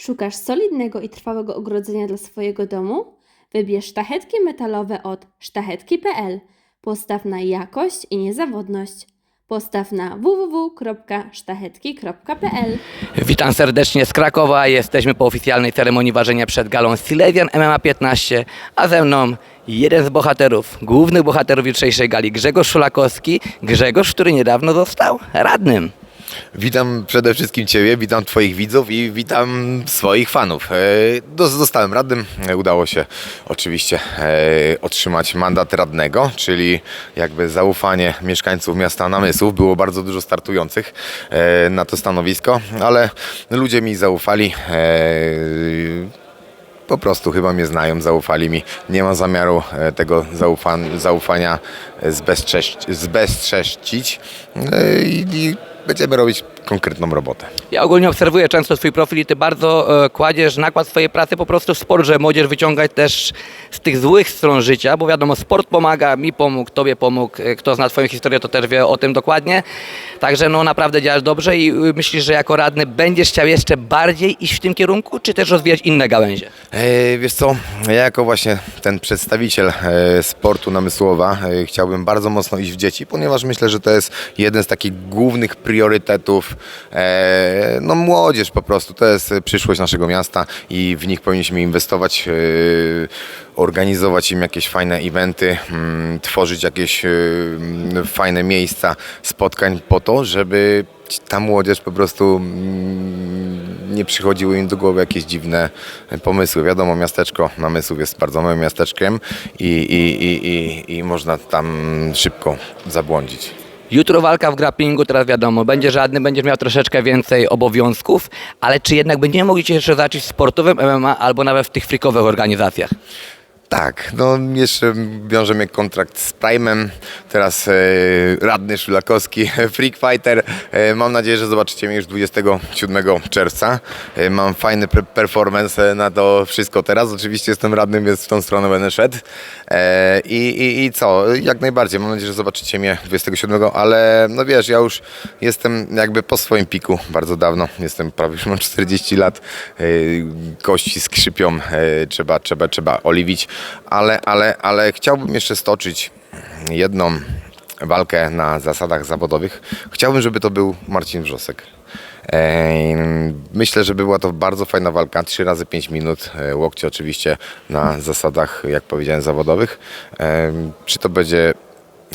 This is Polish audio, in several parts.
Szukasz solidnego i trwałego ogrodzenia dla swojego domu? Wybierz sztachetki metalowe od sztachetki.pl. Postaw na jakość i niezawodność. Postaw na www.sztachetki.pl. Witam serdecznie z Krakowa. Jesteśmy po oficjalnej ceremonii ważenia przed galą Silesian MMA 15, a ze mną jeden z bohaterów, głównych bohaterów jutrzejszej gali, Grzegorz Szulakowski. Grzegorz, który niedawno został radnym. Witam przede wszystkim Ciebie, witam Twoich widzów i witam swoich fanów. E, Zostałem radnym, udało się oczywiście e, otrzymać mandat radnego, czyli jakby zaufanie mieszkańców miasta Namysłów. Było bardzo dużo startujących e, na to stanowisko, ale ludzie mi zaufali. E, po prostu chyba mnie znają, zaufali mi. Nie mam zamiaru e, tego zaufan- zaufania zbezcześć- zbezcześcić e, i, i będziemy robić konkretną robotę. Ja ogólnie obserwuję często Twój profil i Ty bardzo e, kładziesz nakład swojej pracy po prostu w sport, że młodzież wyciągać też z tych złych stron życia, bo wiadomo, sport pomaga, mi pomógł, Tobie pomógł, e, kto zna Twoją historię, to też wie o tym dokładnie. Także no naprawdę działasz dobrze i y, myślisz, że jako radny będziesz chciał jeszcze bardziej iść w tym kierunku, czy też rozwijać inne gałęzie? E, wiesz co, ja jako właśnie ten przedstawiciel e, sportu namysłowa e, chciałbym bardzo mocno iść w dzieci, ponieważ myślę, że to jest jeden z takich głównych priorytetów. E, no młodzież po prostu, to jest e, przyszłość naszego miasta i w nich powinniśmy inwestować, e, organizować im jakieś fajne eventy, mm, tworzyć jakieś mm, fajne miejsca spotkań po to, żeby ta młodzież po prostu mm, nie przychodziły im do głowy jakieś dziwne pomysły. Wiadomo, miasteczko Namysłów jest bardzo małym miasteczkiem i, i, i, i, i można tam szybko zabłądzić. Jutro walka w grapplingu, teraz wiadomo, będzie żadny, będziesz miał troszeczkę więcej obowiązków, ale czy jednak będziemy mogli Cię jeszcze zacząć w sportowym MMA albo nawet w tych frikowych organizacjach? Tak, no jeszcze wiąże mnie kontrakt z Prime'em, teraz e, radny Szulakowski, Freak Fighter. E, mam nadzieję, że zobaczycie mnie już 27 czerwca. E, mam fajny performance na to wszystko teraz. Oczywiście jestem radnym, więc w tą stronę będę szedł. E, i, i, I co, jak najbardziej, mam nadzieję, że zobaczycie mnie 27, ale no wiesz, ja już jestem jakby po swoim piku bardzo dawno. Jestem prawie już mam 40 lat, e, kości skrzypią, e, trzeba, trzeba, trzeba oliwić, ale, ale, ale chciałbym jeszcze stoczyć jedną walkę na zasadach zawodowych. Chciałbym, żeby to był Marcin Wrzosek. Myślę, że była to bardzo fajna walka, 3 razy 5 minut, e, łokcie oczywiście na zasadach, jak powiedziałem, zawodowych. Em, Czy to będzie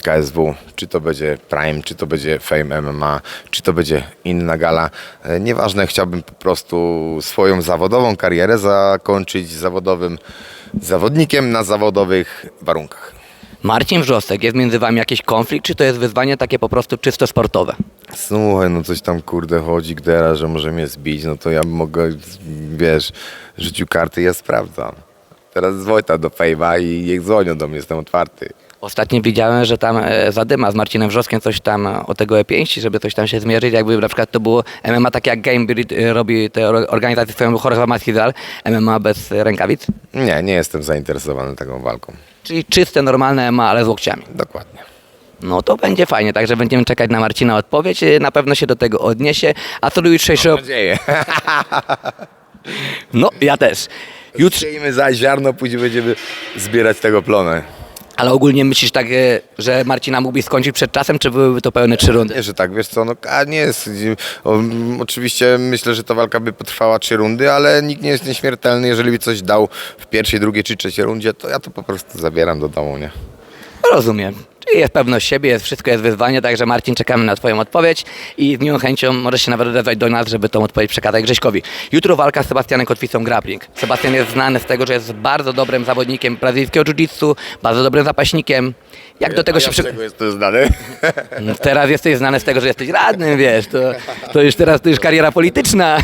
KSW, czy to będzie Prime, czy to będzie Fame MMA, czy to będzie inna gala. E, Nieważne, chciałbym po prostu swoją zawodową karierę zakończyć zawodowym zawodnikiem na zawodowych warunkach. Marcin Wrzosek, jest między Wami jakiś konflikt, czy to jest wyzwanie takie po prostu czysto sportowe? Słuchaj, no coś tam kurde chodzi gdera, że może mnie zbić, no to ja mogę, wiesz, rzucił karty, ja sprawdzam. Teraz dzwoń do Fejma i niech dzwonią do mnie, jestem otwarty. Ostatnio widziałem, że tam e, Zadyma z Marcinem Wrzoskiem coś tam o tego E5, żeby coś tam się zmierzyć, jakby na przykład to było MMA tak jak Gamebreed e, robi te or- organizacje swoją Jorge Masvidal, MMA bez rękawic, Nie, nie jestem zainteresowany taką walką. czyli czyste, normalne MMA, ale z łokciami. Dokładnie. No to będzie fajnie, także będziemy czekać na Marcina odpowiedź, e, na pewno się do tego odniesie. A co do jutrzejszego... Mam nadzieję. No, ja też. Jutr... Siejmy za ziarno, później będziemy zbierać tego plonę. Ale ogólnie myślisz tak, e, że Marcina mógłby skończyć przed czasem, czy byłyby to pełne trzy rundy? Nie, że tak, wiesz co, no a nie jest. O, oczywiście myślę, że ta walka by potrwała trzy rundy, ale nikt nie jest nieśmiertelny. Jeżeli by coś dał w pierwszej, drugiej czy trzeciej rundzie, to ja to po prostu zabieram do domu, nie? Rozumiem. Czyli jest pewność siebie, jest wszystko jest wyzwanie, także Marcin, czekamy na Twoją odpowiedź i z miłą chęcią możesz się nawet odezwać do nas, żeby tą odpowiedź przekazać Grześkowi. Jutro walka z Sebastianem Kotwicą grappling. Sebastian jest znany z tego, że jest bardzo dobrym zawodnikiem brazylijskiego jiu-jitsu, bardzo dobrym zapaśnikiem. Jak do tego A się ja przy... jest to znany? No, Teraz jesteś znany z tego, że jesteś radnym, wiesz, to, to już teraz to już kariera polityczna.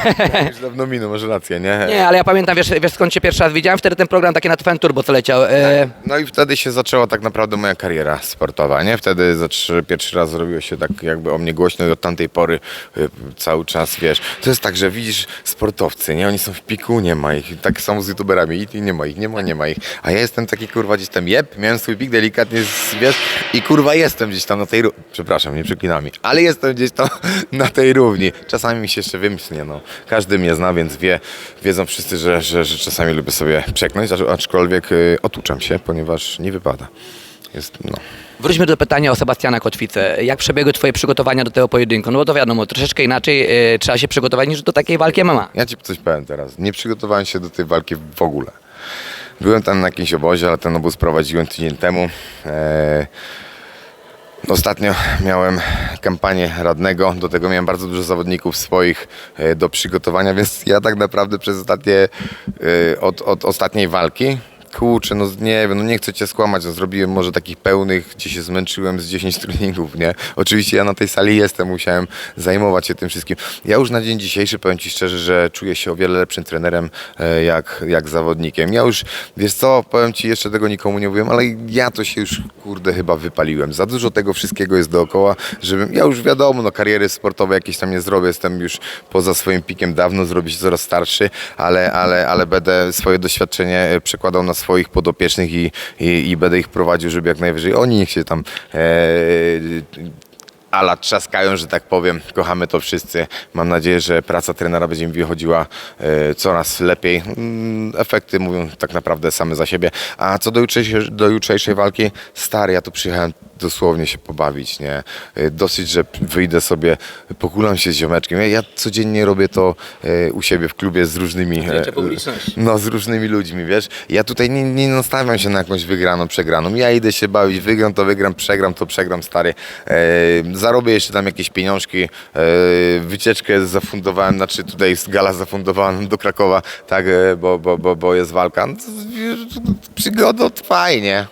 Już dawno minął, masz rację, nie? Nie, ale ja pamiętam, wiesz, wiesz skąd cię pierwszy raz widziałem? Wtedy ten program taki na TVN Turbo, co leciał. E, No i wtedy się zaczęła tak naprawdę moja kariera sportowa. Nie? Wtedy za trzy, pierwszy raz zrobiło się tak jakby o mnie głośno i od tamtej pory y, cały czas, wiesz, to jest tak, że widzisz sportowcy, nie? Oni są w piku, nie ma ich. Tak samo z youtuberami, i nie ma ich, nie ma, nie ma ich. A ja jestem taki kurwa gdzieś tam, jeb, miałem swój pik delikatnie, wiesz, i kurwa jestem gdzieś tam na tej, ró- przepraszam, nie przeklinam mi, ale jestem gdzieś tam na tej równi. Czasami mi się jeszcze wymknie, no. Każdy mnie zna, więc wie, wiedzą wszyscy, że, że, że czasami lubię sobie przeknąć, acz- aczkolwiek y, otuczam się, ponieważ nie wypada. Jest, no. Wróćmy do pytania o Sebastiana Kotwicę. Jak przebiegły twoje przygotowania do tego pojedynku? No bo to wiadomo, troszeczkę inaczej e, trzeba się przygotować niż do takiej walki MMA. Ja ci coś powiem teraz. Nie przygotowałem się do tej walki w ogóle. Byłem tam na jakimś obozie, ale ten obóz prowadziłem tydzień temu. Eee, Ostatnio miałem kampanię radnego, do tego miałem bardzo dużo zawodników swoich e, do przygotowania, więc ja tak naprawdę przez ostatnie, e, od, od ostatniej walki, kurczę, no nie wiem, no nie chcę cię skłamać, no zrobiłem może takich pełnych, gdzie się zmęczyłem z 10 treningów, nie? Oczywiście ja na tej sali jestem, musiałem zajmować się tym wszystkim. Ja już na dzień dzisiejszy powiem ci szczerze, że czuję się o wiele lepszym trenerem e, jak, jak zawodnikiem. Ja już, wiesz co, powiem ci, jeszcze tego nikomu nie mówiłem, ale ja to się już, kurde, chyba wypaliłem. Za dużo tego wszystkiego jest dookoła, żebym, ja już wiadomo, no kariery sportowej jakieś tam nie zrobię, jestem już poza swoim pikiem dawno, zrobię się coraz starszy, ale, ale, ale będę swoje doświadczenie e, przekładał na swoich podopiecznych i, i, i będę ich prowadził, żeby jak najwyżej oni niech się tam e, ala trzaskają, że tak powiem. Kochamy to wszyscy. Mam nadzieję, że praca trenera będzie mi wychodziła e, coraz lepiej. Mm, Efekty mówią tak naprawdę same za siebie. A co do jutrzejszej, do jutrzejszej walki, stary, ja tu przyjechałem dosłownie się pobawić, nie? E, Dosyć, że wyjdę sobie, pokulam się z ziomeczkiem. Ja, ja codziennie robię to e, u siebie w klubie z różnymi... Zdjęcia publiczności. no, z różnymi ludźmi, wiesz. Ja tutaj nie, nie nastawiam się na jakąś wygraną, przegraną. Ja idę się bawić, wygram to wygram, przegram to przegram, stary. E, zarobię jeszcze tam jakieś pieniążki. E, wycieczkę zafundowałem, znaczy tutaj z gala zafundowałem do Krakowa, tak, e, bo, bo, bo, bo jest walka. No, przygoda fajnie.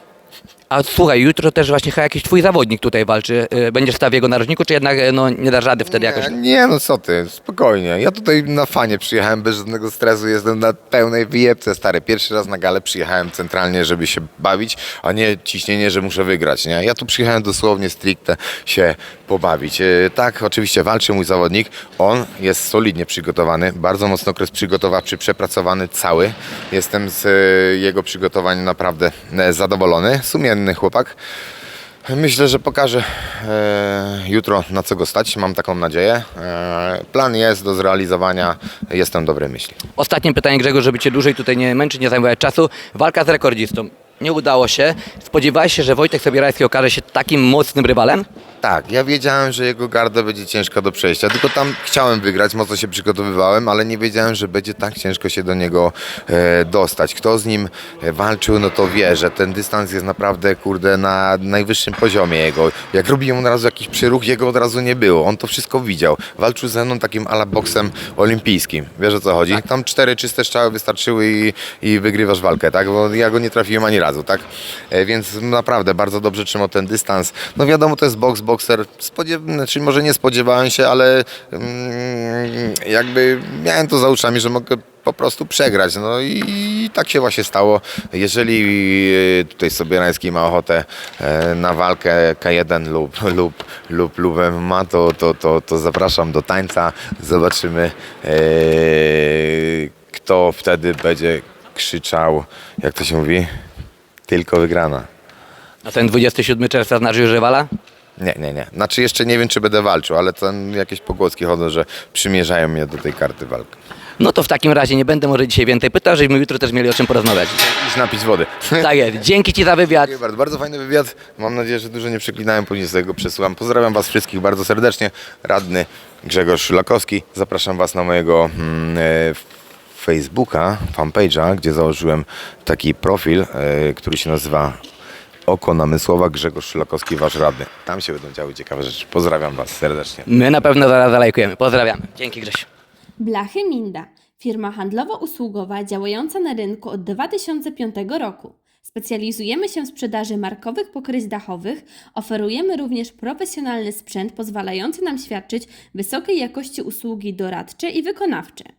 A słuchaj, jutro też właśnie chyba jakiś twój zawodnik tutaj walczy. E, Będziesz stał w jego narożniku, czy jednak e, no, nie dasz rady wtedy jakoś? Nie, nie, no co ty, spokojnie. Ja tutaj na fanie przyjechałem bez żadnego stresu, jestem na pełnej wyjebce, stary. Pierwszy raz na galę przyjechałem centralnie, żeby się bawić, a nie ciśnienie, że muszę wygrać, nie? Ja tu przyjechałem dosłownie stricte się pobawić. E, Tak, oczywiście walczy mój zawodnik, on jest solidnie przygotowany, bardzo mocno okres przygotowawczy, przepracowany cały. Jestem z e, jego przygotowań naprawdę e, zadowolony, sumienny chłopak. Myślę, że pokażę e, jutro na co go stać, mam taką nadzieję. E, plan jest do zrealizowania, jestem dobrej myśli. Ostatnie pytanie Grzegorz, żeby cię dłużej tutaj nie męczyć, nie zajmować czasu. Walka z rekordzistą. Nie udało się. Spodziewałeś się, że Wojtek Sobierajski okaże się takim mocnym rywalem? Tak, ja wiedziałem, że jego garda będzie ciężka do przejścia, tylko tam chciałem wygrać, mocno się przygotowywałem, ale nie wiedziałem, że będzie tak ciężko się do niego e, dostać. Kto z nim e, walczył, no to wie, że ten dystans jest naprawdę, kurde, na najwyższym poziomie jego. Jak robiłem od razu jakiś przyruch, jego od razu nie było. On to wszystko widział. Walczył ze mną takim ala boksem olimpijskim. Wiesz o co chodzi? Tam cztery czyste strzały wystarczyły i, i wygrywasz walkę, tak? Bo ja go nie trafiłem ani razu, tak? E, więc naprawdę bardzo dobrze trzymał ten dystans. No wiadomo, to jest boks, bokser. Spodziew... Znaczy może nie spodziewałem się, ale mm, jakby miałem to za uszami, że mogę po prostu przegrać. No i tak się właśnie stało. Jeżeli e, tutaj Sobierański ma ochotę e, na walkę K1 lub, lub, lub, lub MMA, to, to, to, to zapraszam do tańca. Zobaczymy, kto wtedy będzie krzyczał, jak to się mówi, tylko wygrana. A ten 27 czerwca znasz już rywala? Nie, nie, nie. Znaczy jeszcze nie wiem, czy będę walczył, ale tam jakieś pogłoski chodzą, że przymierzają mnie do tej karty walk. No to w takim razie nie będę może dzisiaj więcej pytał, żebyśmy jutro też mieli o czym porozmawiać. Iść napić wody. Tak jest. Dzięki Ci za wywiad. Dziękuję bardzo. Bardzo fajny wywiad. Mam nadzieję, że dużo nie przeklinałem, później sobie go przesyłam. Pozdrawiam Was wszystkich bardzo serdecznie. Radny Grzegorz Szylakowski. Zapraszam Was na mojego mm, e, Facebooka, fanpage'a, gdzie założyłem taki profil, e, który się nazywa Oko Namysłowa Grzegorz Szylakowski, Wasz Radny. Tam się będą działy ciekawe rzeczy. Pozdrawiam Was serdecznie. My na pewno zaraz zalajkujemy. Pozdrawiamy. Dzięki Grzesiu. Blachy Minda, firma handlowo-usługowa działająca na rynku od 2005 roku. Specjalizujemy się w sprzedaży markowych pokryć dachowych, oferujemy również profesjonalny sprzęt pozwalający nam świadczyć wysokiej jakości usługi doradcze i wykonawcze.